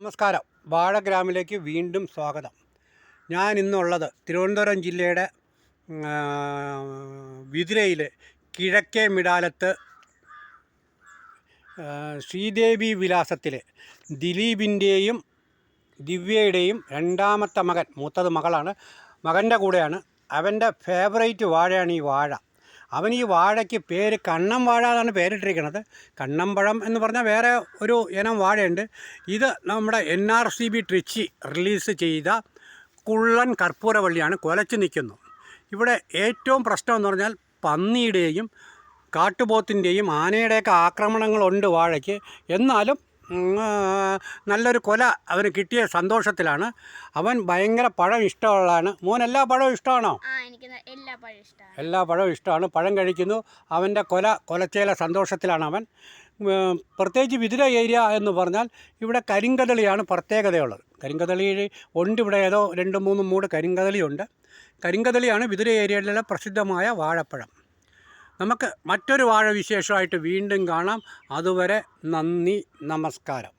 നമസ്കാരം. വാഴഗ്രാമിലേക്ക് വീണ്ടും സ്വാഗതം. ഞാൻ ഇന്നുള്ളത് തിരുവനന്തപുരം ജില്ലയുടെ വിതിരയിൽ കിഴക്കേ മിടാലത്ത് ശ്രീദേവി വിലാസത്തിലെ ദിലീപിന്റെയും ദിവ്യയുടെയും രണ്ടാമത്തെ മകൻ മൂത്തത് മകളാണ്. മകന്റെ കൂടെയാണ്. അവന്റെ ഫേവറേറ്റ് വാഴയാണ് ഈ വാഴ. അവൻ ഈ വാഴയ്ക്ക് പേര് കണ്ണം വാഴ എന്നാണ് പേരിട്ടിരിക്കുന്നത് കണ്ണമ്പഴം എന്ന് പറഞ്ഞാൽ വേറെ ഒരു ഇനം വാഴയുണ്ട്. ഇത് നമ്മുടെ N R C B Trichy release ചെയ്ത കുള്ളൻ കർപ്പൂരവള്ളിയാണ് കുലച്ച് നിൽക്കുന്നു. ഇവിടെ ഏറ്റവും പ്രശ്നം എന്ന് പറഞ്ഞാൽ പന്നിയുടെയും കാട്ടുപോത്തിന്റെയും ആനയുടെയൊക്കെ ആക്രമണങ്ങളുണ്ട് വാഴയ്ക്ക്. എന്നാലും നല്ലൊരു കൊല അവന് കിട്ടിയ സന്തോഷത്തിലാണ്. അവൻ ഭയങ്കര പഴം ഇഷ്ടമുള്ളതാണ്. മോൻ എല്ലാ പഴവും ഇഷ്ടമാണോ? എല്ലാ പഴം ഇഷ്ടമാണ്. എല്ലാ പഴവും ഇഷ്ടമാണ്. പഴം കഴിക്കുന്നു. അവന്റെ കൊല കൊലച്ചേല സന്തോഷത്തിലാണ് അവൻ. പ്രത്യേകിച്ച് വിതുര ഏരിയ എന്ന് പറഞ്ഞാൽ ഇവിടെ കരിങ്കതളിയാണ് പ്രത്യേകതയുള്ളത്. കരിങ്കതളി ഉണ്ട് ഇവിടെ ഏതോ രണ്ട് മൂന്ന് മൂട് കരിങ്കതളിയുണ്ട് കരിങ്കതളിയാണ് വിതുര ഏരിയയിലെ പ്രസിദ്ധമായ വാഴപ്പഴം. നമുക്ക് മറ്റൊരു വാഴ വിശേഷമായിട്ട് വീണ്ടും കാണാം. അതുവരെ നന്ദി നമസ്കാരം.